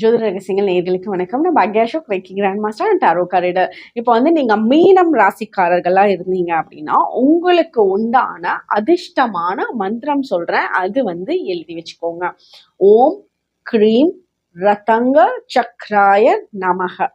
ஜோதிட ரகசியங்கள் நேர்களுக்கு வணக்கம். நான் பாக்யாஷோக் வைக்கி grand master and tarot card reader இப்போ வந்து நீங்கள் மீனம் ராசிக்காரர்களாக இருந்தீங்க அப்படின்னா உங்களுக்கு உண்டான அதிர்ஷ்டமான மந்திரம் சொல்கிறேன் அது வந்து எழுதி வச்சுக்கோங்க. ஓம் க்ரீம் ரதங்க சக்ராய நமக.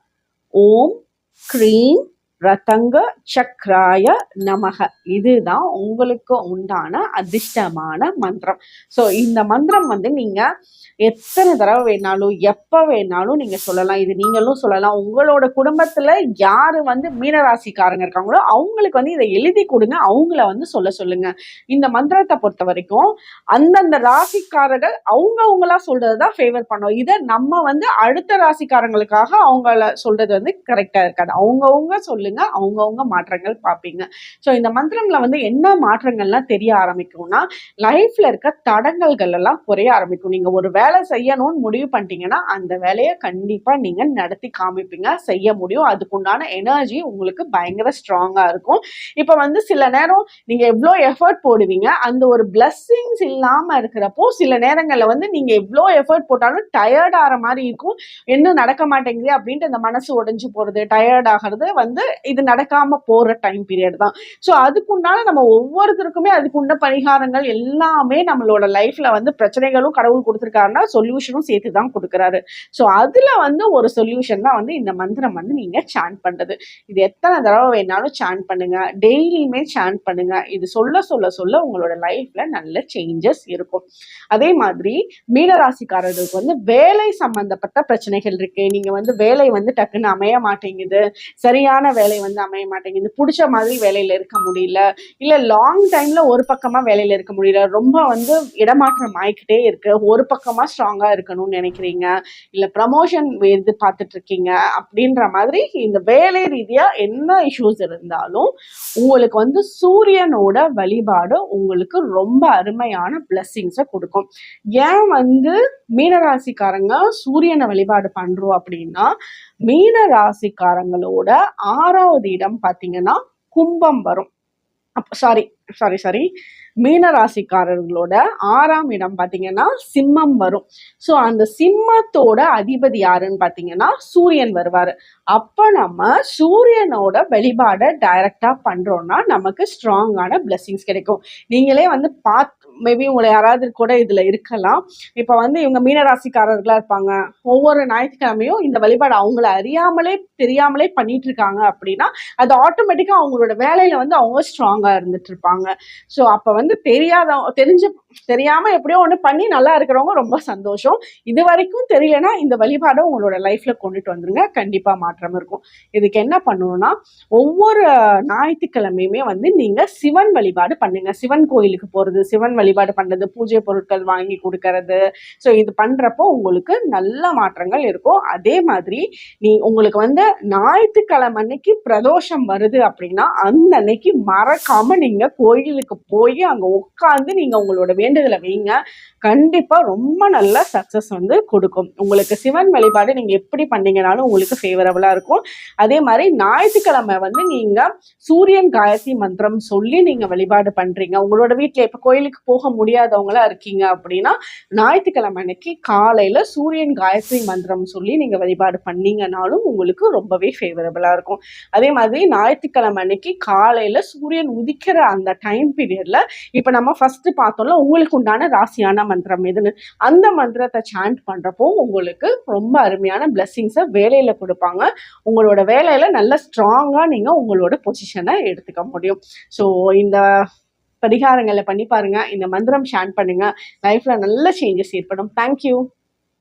ஓம் க்ரீம் ரதங்க சக்ராய நமக. இதுதான் உங்களுக்கு உண்டான அதிர்ஷ்டமான மந்திரம். ஸோ இந்த மந்திரம் வந்து நீங்கள் எத்தனை தடவை வேணாலும் எப்போ வேணாலும் நீங்கள் சொல்லலாம். இது நீங்களும் சொல்லலாம். உங்களோட குடும்பத்தில் யார் வந்து மீனராசிக்காரங்க இருக்காங்களோ அவங்களுக்கு வந்து இதை எழுதி கொடுங்க. அவங்கள வந்து சொல்ல சொல்லுங்க. இந்த மந்திரத்தை பொறுத்த வரைக்கும் அந்தந்த ராசிக்காரர்கள் அவங்க அவங்களா சொல்றது தான் ஃபேவர் பண்ணோம். இதை நம்ம வந்து அடுத்த ராசிக்காரங்களுக்காக அவங்கள சொல்றது வந்து கரெக்டாக இருக்காது. அவங்கவுங்க சொல்ல சொல்லுங்க அவங்கவுங்க மாற்றங்கள் பார்ப்பீங்க ஸோ இந்த மந்திரம்ல வந்து என்ன மாற்றங்கள்லாம் தெரிய ஆரம்பிக்கும்னா லைஃப்ல இருக்க தடங்கல்கள் எல்லாம் குறைய ஆரம்பிக்கும். நீங்க ஒரு வேலை செய்யணும்னு முடிவு பண்ணிட்டீங்கன்னா அந்த வேலையை கண்டிப்பா நீங்க நடத்தி காமிப்பீங்க செய்ய முடியும். அதுக்குண்டான எனர்ஜி உங்களுக்கு பயங்கர ஸ்ட்ராங்கா இருக்கும். இப்போ வந்து சில நேரம் நீங்க எவ்வளோ எஃபர்ட் போடுவீங்க அந்த ஒரு பிளஸ்ஸிங்ஸ் இல்லாம இருக்கிறப்போ சில நேரங்கள்ல வந்து நீங்க எவ்வளோ எஃபர்ட் போட்டாலும் டயர்ட் ஆகிற மாதிரி இருக்கும். என்ன நடக்க மாட்டேங்குது அப்படின்ட்டு அந்த மனசு உடைஞ்சு போறது டயர்ட் ஆகிறது வந்து இது நடக்காம போற டைம் பீரியட் தான். ஸோ அதுக்குண்டான நம்ம ஒவ்வொருத்தருக்குமே அதுக்குண்ட பரிகாரங்கள் எல்லாமே நம்மளோட லைஃப்ல வந்து பிரச்சனைகளும் கடவுள் கொடுத்துருக்காருன்னா சொல்யூஷனும் சேர்த்து தான் கொடுக்குறாரு. ஸோ அதுல வந்து ஒரு சொல்யூஷன் தான் வந்து இந்த மந்திரம் வந்து நீங்க சாண்ட் பண்றது. இது எத்தனை தடவை வேணாலும் சாண்ட் பண்ணுங்க. டெய்லியுமே சாண்ட் பண்ணுங்க. இது சொல்ல சொல்ல சொல்ல உங்களோட லைஃப்ல நல்ல சேஞ்சஸ் இருக்கும். அதே மாதிரி மீனராசிக்காரர்களுக்கு வந்து வேலை சம்பந்தப்பட்ட பிரச்சனைகள் இருக்கு. நீங்க வந்து வேலை வந்து டக்குன்னு அமைய மாட்டேங்குது. சரியான வேலை வந்து அமைய மாட்டேங்குது. பிடிச்ச மாதிரி வேலையில இருக்க முடியல. இல்ல லாங் டைம்ல ஒரு பக்கமா வேலையில இருக்க முடியல. ரொம்ப வந்து இடமாற்றம் ஆயிக்கிட்டே இருக்கு. ஒரு பக்கமா ஸ்ட்ராங்கா இருக்கணும்னு நினைக்கிறீங்க? இல்ல ப்ரமோஷன் எது பார்த்துட்டு இருக்கீங்க அப்படின்ற மாதிரி இந்த வேலை ரீதியா என்ன இஷ்யூஸ் இருந்தாலும் உங்களுக்கு வந்து சூரியனோட வழிபாடு உங்களுக்கு ரொம்ப அருமையான பிளஸ்ஸிங்ஸை கொடுக்கும். ஏன் வந்து மீனராசிக்காரங்க சூரியனை வழிபாடு பண்றோம் அப்படின்னா மீன ராசிக்காரங்களோட ஆறாவது இடம் பார்த்தீங்கன்னா கும்பம் வரும். சாரி சாரி சாரி மீன ராசிக்காரர்களோட ஆறாம் இடம் பார்த்தீங்கன்னா சிம்மம் வரும். ஸோ அந்த சிம்மத்தோட அதிபதி யாருன்னு பார்த்தீங்கன்னா சூரியன் வருவார். அப்போ நம்ம சூரியனோட வழிபாடை டைரக்டாக பண்ணுறோன்னா நமக்கு ஸ்ட்ராங்கான பிளெஸிங்ஸ் கிடைக்கும். நீங்களே வந்து பார்த்து மேபி உங்களை யாராவது கூட இதில் இருக்கலாம். இப்போ வந்து இவங்க மீனராசிக்காரர்களாக இருப்பாங்க. ஒவ்வொரு ஞாயிற்றுக்கிழமையும் இந்த வழிபாடு அவங்கள அறியாமலே தெரியாமலே பண்ணிட்டு இருக்காங்க அப்படின்னா அது ஆட்டோமேட்டிக்காக அவங்களோட வேலையில் வந்து அவங்க ஸ்ட்ராங்காக இருந்துட்டு இருப்பாங்க. ஸோ அப்போ வந்து வந்து தெரியாத தெரிஞ்ச தெரியாம எப்படியோ ஒன்று பண்ணி நல்லா இருக்கிறவங்க ரொம்ப சந்தோஷம். இது வரைக்கும் தெரியலனா இந்த வழிபாடை உங்களோட லைஃப்ல கொண்டுட்டு வந்துருங்க. கண்டிப்பா மாற்றம் இருக்கும். இதுக்கு என்ன பண்ணணும்னா ஒவ்வொரு ஞாயிற்றுக்கிழமையுமே வந்து நீங்க சிவன் வழிபாடு பண்ணுங்க. சிவன் கோயிலுக்கு போறது சிவன் வழிபாடு பண்றது பூஜை பொருட்கள் வாங்கி கொடுக்கறது. ஸோ இது பண்றப்போ உங்களுக்கு நல்ல மாற்றங்கள் இருக்கும். அதே மாதிரி நீ உங்களுக்கு வந்து ஞாயிற்றுக்கிழமை அன்னைக்கு பிரதோஷம் வருது அப்படின்னா அந்த அன்னைக்கு மறக்காம நீங்க கோயிலுக்கு போய் அங்க உட்காந்து நீங்க உங்களோட வேண்டுதலை வைங்க. கண்டிப்பாக ரொம்ப நல்ல சக்ஸஸ் வந்து கொடுக்கும். உங்களுக்கு சிவன் வழிபாடு நீங்க எப்படி பண்ணீங்கனாலும் உங்களுக்கு ஃபேவரபிளா இருக்கும். அதே மாதிரி ஞாயிற்றுக்கிழமை வந்து நீங்க சூரியன் காயத்ரி மந்திரம் சொல்லி நீங்க வழிபாடு பண்றீங்க. உங்களோட வீட்டில் இப்போ கோயிலுக்கு போக முடியாதவங்களா இருக்கீங்க அப்படின்னா ஞாயிற்றுக்கிழமை அன்னைக்கு காலையில சூரியன் காயத்ரி மந்திரம் சொல்லி நீங்க வழிபாடு பண்ணீங்கனாலும் உங்களுக்கு ரொம்பவே ஃபேவரபிளா இருக்கும். அதே மாதிரி ஞாயிற்றுக்கிழமை அன்னைக்கு காலையில் சூரியன் உதிக்கிற அந்த டைம் பீரியட்ல இப்போ நம்ம ஃபர்ஸ்ட் பார்த்தோம்ல உங்களுக்கு உண்டான ராசியான மந்திரம் எதுன்னு அந்த மந்திரத்தை சாண்ட் பண்ணுறப்போ உங்களுக்கு ரொம்ப அருமையான பிளெஸ்ஸிங்ஸை வேலையில் கொடுப்பாங்க. உங்களோட வேலையில் நல்ல ஸ்ட்ராங்காக நீங்கள் உங்களோட பொசிஷனை எடுத்துக்க முடியும். ஸோ இந்த பரிகாரங்களை பண்ணி பாருங்கள் இந்த மந்திரம் ஷேர் பண்ணுங்கள் லைஃப்பில் நல்ல சேஞ்சஸ் ஏற்படும். தேங்க்யூ